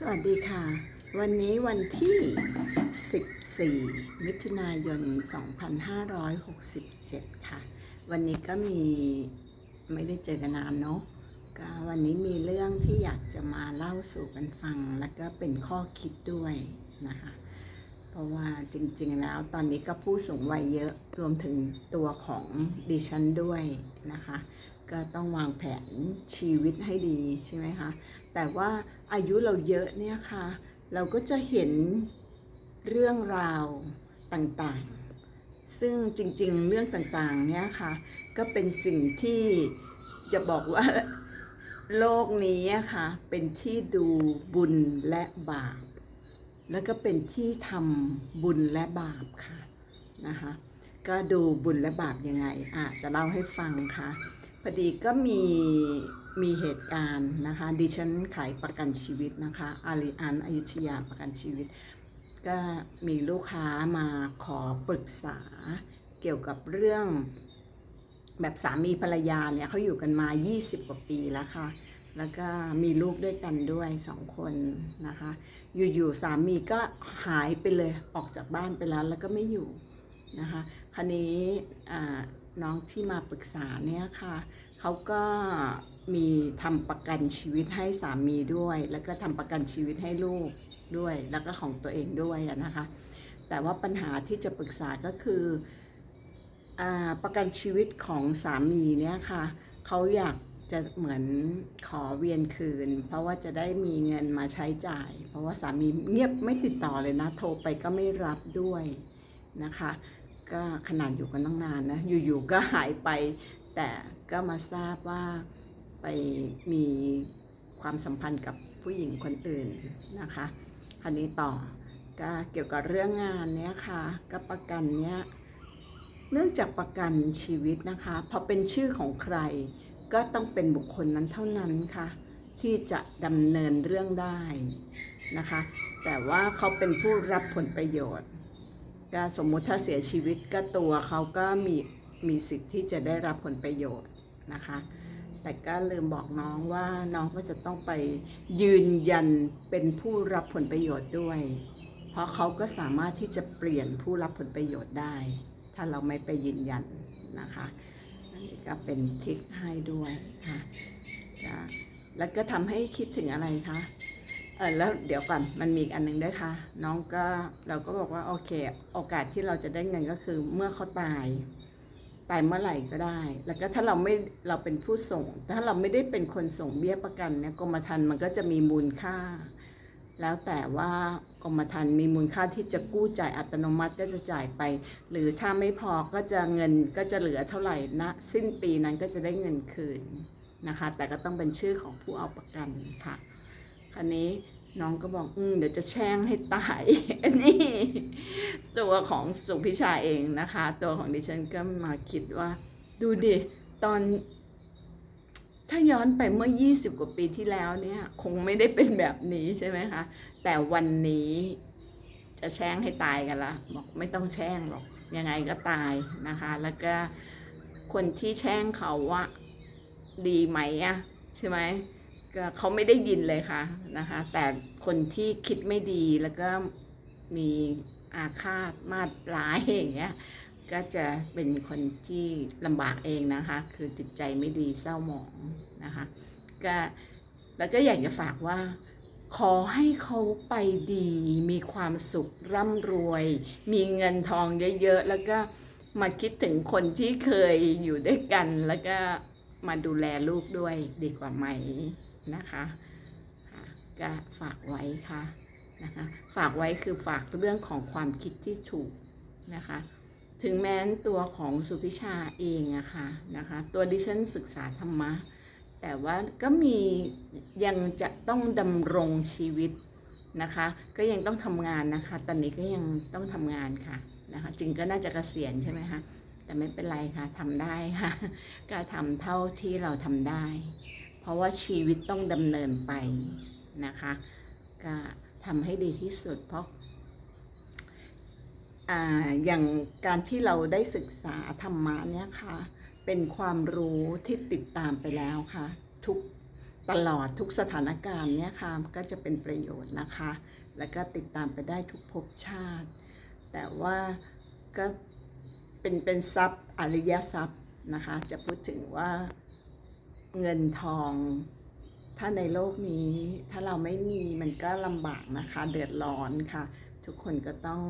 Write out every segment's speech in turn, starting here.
สวัสดีค่ะ วันนี้วันที่ 14 มิถุนายน 2567 ค่ะ วันนี้ก็มีไม่ได้เจอกันนานเนาะก็วันนี้มีเรื่องที่อยากจะมาเล่าสู่กันฟัง แล้วก็เป็นข้อคิดด้วยนะคะ เพราะว่าจริงๆแล้วตอนนี้ก็ผู้สูงวัยเยอะรวมถึงตัวของดิฉันด้วยนะคะ ก็ต้องวางแผนชีวิตให้ดีใช่ไหมคะ แต่ว่าอายุเราเยอะเนี่ยค่ะ เราก็จะเห็นเรื่องราวต่างๆ ซึ่งจริงๆ เรื่องต่างๆ เนี่ยค่ะ ก็เป็นสิ่งที่จะบอกว่าโลกนี้อะค่ะ เป็นที่ดูบุญและบาป แล้วก็เป็นที่ทำบุญและบาปค่ะนะคะ ก็ดูบุญและบาปยังไงอะจะเล่าให้ฟังค่ะ พอดีก็มีมีเหตุการณ์นะคะดิฉันขายประกันชีวิตนะคะอาริอันอยุธยาประกันชีวิต ก็มีลูกค้ามาขอปรึกษาเกี่ยวกับเรื่อง แบบสามีภรรยาเนี่ยเขาอยู่กันมา 20 กว่าปีแล้วค่ะ แล้วก็มีลูกด้วยกันด้วยสองคนนะคะ อยู่ๆสามีก็หายไปเลยออกจากบ้านไปแล้วแล้วก็ไม่อยู่นะคะคราวนี้อ่า น้องที่มาปรึกษาเนี่ยค่ะเขาก็มีทำประกันชีวิตให้สามีด้วย แล้วก็ทำประกันชีวิตให้ลูกด้วย แล้วก็ของตัวเองด้วยนะคะ แต่ว่าปัญหาที่จะปรึกษาก็คืออประกันชีวิตของสามีเนี่ยค่ะเขาอยากจะเหมือนขอเวียนคืน เพราะว่าจะได้มีเงินมาใช้จ่าย เพราะว่าสามีเงียบไม่ติดต่อเลยนะ โทรไปก็ไม่รับด้วยนะคะ ก็ขนาดอยู่กันตั้งนานนะอยู่ๆก็หายไป แต่ก็มาทราบว่าไปมีความสัมพันธ์กับผู้หญิงคนอื่นนะคะคราวนี้ต่อก็เกี่ยวกับเรื่องงานเนี้ยค่ะก็ประกันเนี้ยเนื่องจากประกันชีวิตนะคะพอเป็นชื่อของใคร ก็ต้องเป็นบุคคลนั้นเท่านั้นค่ะที่จะดำเนินเรื่องได้นะคะ แต่ว่าเขาเป็นผู้รับผลประโยชน์ ก็สมมุติถ้าเสียชีวิตก็ตัวเขาก็มีมีสิทธิ์ที่จะได้รับผลประโยชน์นะคะ แต่ก็ลืมบอกน้องว่าน้องก็จะต้องไปยืนยันเป็นผู้รับผลประโยชน์ด้วย เพราะเขาก็สามารถที่จะเปลี่ยนผู้รับผลประโยชน์ได้ ถ้าเราไม่ไปยืนยันนะคะอันนี้ก็เป็นทิคให้ด้วยค่ะแล้วก็ทำให้คิดถึงอะไรคะ เออแล้วเดี๋ยวก่อนมันมีอีกอันหนึ่งด้วยค่ะ น้องก็เราก็บอกว่าโอเค โอกาสที่เราจะได้เงินก็คือเมื่อเขาตาย ตายเมื่อไหร่ก็ได้ แล้วก็ถ้าเราไม่เราเป็นผู้ส่ง ถ้าเราไม่ได้เป็นคนส่งเบี้ยประกันเนี่ยกรมธรรม์มันก็จะมีมูลค่า แล้วแต่ว่ากรมธรรม์มีมูลค่าที่จะกู้จ่ายอัตโนมัติก็จะจ่ายไป หรือถ้าไม่พอก็จะเงินก็จะเหลือเท่าไหร่ณสิ้นปีนั้นก็จะได้เงินคืนนะคะ แต่ก็ต้องเป็นชื่อของผู้เอาประกันค่ะ คราวนี้น้องก็บอกอืมเดี๋ยวจะแช่งให้ตายอันนี้ตัวของสุพิชาเองนะคะ ตัวของดิฉันก็มาคิดว่า ดูดิ ตอน ถ้าย้อนไปเมื่อ 20 กว่าปีที่แล้วเนี่ย คงไม่ได้เป็นแบบนี้ใช่ไหมคะ แต่วันนี้จะแช่งให้ตายกันละบอกไม่ต้องแช่งหรอก ยังไงก็ตายนะคะ แล้วก็คนที่แช่งเขาว่าดีไหมอะใช่ไหม เขาไม่ได้ยินเลยค่ะนะคะ แต่คนที่คิดไม่ดีแล้วก็มีอาฆาตมาดร้ายอย่างเงี้ยก็จะเป็นคนที่ลำบากเองนะคะ คือจิตใจไม่ดีเศร้าหมองนะคะก็แล้วก็อยากจะฝากว่า ขอให้เขาไปดี มีความสุขร่ำรวย มีเงินทองเยอะๆ แล้วก็มาคิดถึงคนที่เคยอยู่ด้วยกัน แล้วก็มาดูแลลูกด้วยดีกว่าไหม นะคะก็ฝากไว้ค่ะนะคะฝากไว้คือฝากเรื่องของความคิดที่ถูกนะคะถึงแม้นตัวของสุพิชาเองอะค่ะนะคะตัวดิฉันศึกษาธรรมะ แต่ว่าก็มียังจะต้องดำรงชีวิตนะคะ ก็ยังต้องทำงานนะคะ ตอนนี้ก็ยังต้องทำงานค่ะนะคะจึงก็น่าจะเกษียณใช่ไหมคะแต่ไม่เป็นไรค่ะทำได้ค่ะ ก็ทำเท่าที่เราทำได้ เพราะว่าชีวิตต้องดำเนินไปนะคะก็ทำให้ดีที่สุดเพราะอ่าอย่างการที่เราได้ศึกษาธรรมะเนี่ยค่ะ เป็นความรู้ที่ติดตามไปแล้วค่ะ ทุกตลอดทุกสถานการณ์เนี่ยค่ะก็จะเป็นประโยชน์นะคะ แล้วก็ติดตามไปได้ทุกภพชาติ แต่ว่าก็เป็นเป็นทรัพย์อริยทรัพย์นะคะ จะพูดถึงว่า เงินทอง ถ้าในโลกนี้ ถ้าเราไม่มีมันก็ลำบากนะคะ เดือดร้อนค่ะ ทุกคนก็ต้อง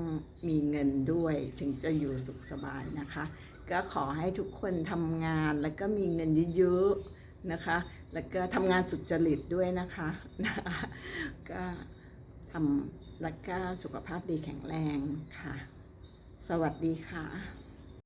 มีเงินด้วย ถึงจะอยู่สุขสบายนะคะ ก็ขอให้ทุกคนทำงานแล้วก็มีเงินเยอะๆนะคะ แล้วก็ทำงานสุจริตด้วยนะคะก็ทำแล้วก็สุขภาพดีแข็งแรงค่ะ สวัสดีค่ะ